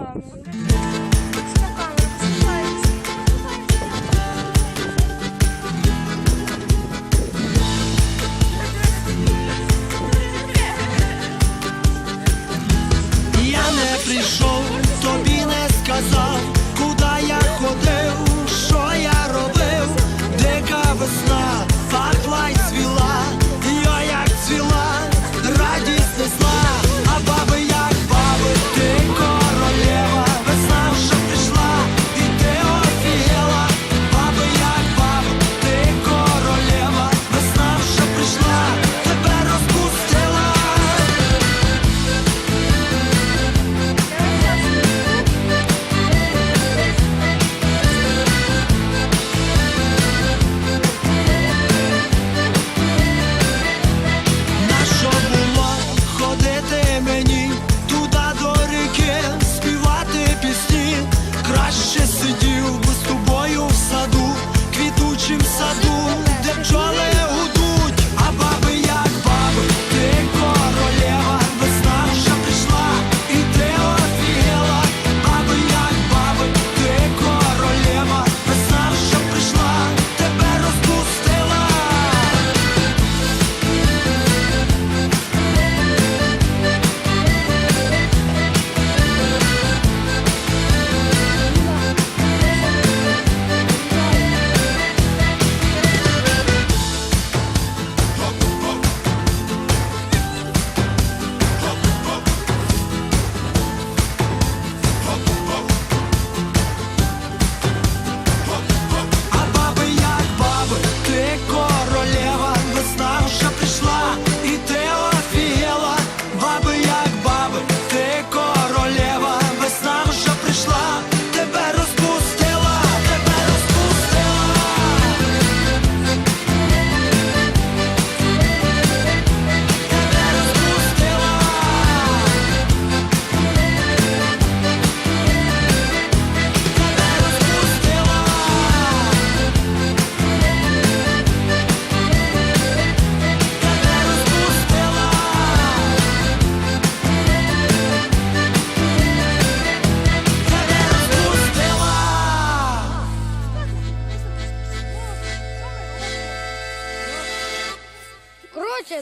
Я не прийшов, тобі не сказав,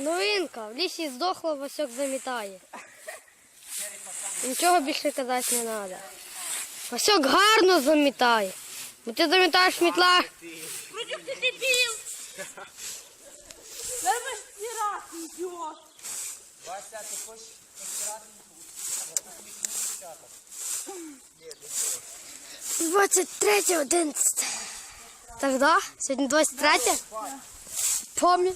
новинка. В лісі здохло, Васьок замітає. Нічого більше казати не треба. Васьок гарно замітає. Бо ти замітаєш мітла. Против ты дебил! Давай стирать идешь! Вася, ти хочеш постирати? 23 11. Так, да? Сьогодні 23? Помню.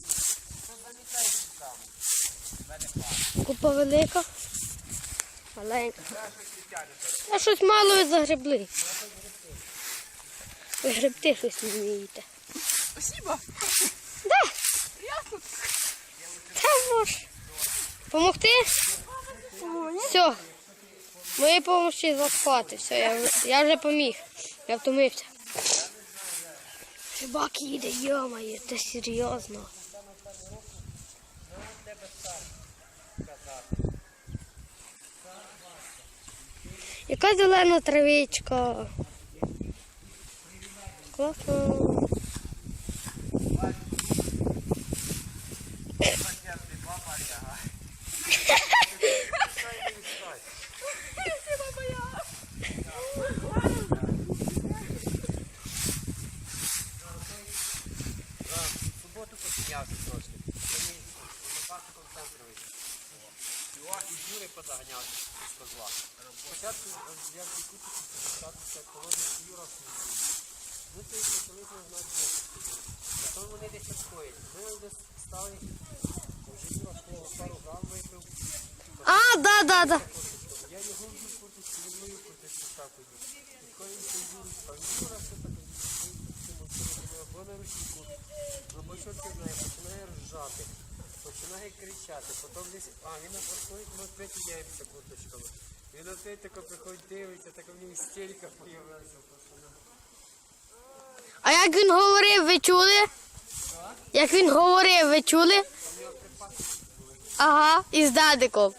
Купа велика. Маленька. А щось мало ви загребли. Ви гребти щось не вмієте. Спасибо! Да. Та мож. Помогти? Все. Моєї помощі захвати. Все, я, вже- я вже поміг. Я втомився. Рибак їде, йомає, це серйозно. Яка зелена травичка. Класно. суботу посміявся трошки. Сьогодні на парку центру вийшов. Його і Юри позаганяв з козла. Спочатку я в кутку спочатку це колодний Юра сміє. Ну це і почали знати боку. Потім вони десь відходять. Ми десь стали, вже Юра свого пару грам випив. А, да, да, да. Я його в курточку, він мою курточку став тоді. Підходить цей Юрій, а Юра все так або на ручнику, ти знає, починає ржати, починає кричати, потім десь, а він опосходить, ми опять міняємося курточками. Він опять тако приходить, дивиться, так в нього стілька появилася. ну. А як він говорив, ви чули? Як він говорив, ви чули? Ага, із дадиком.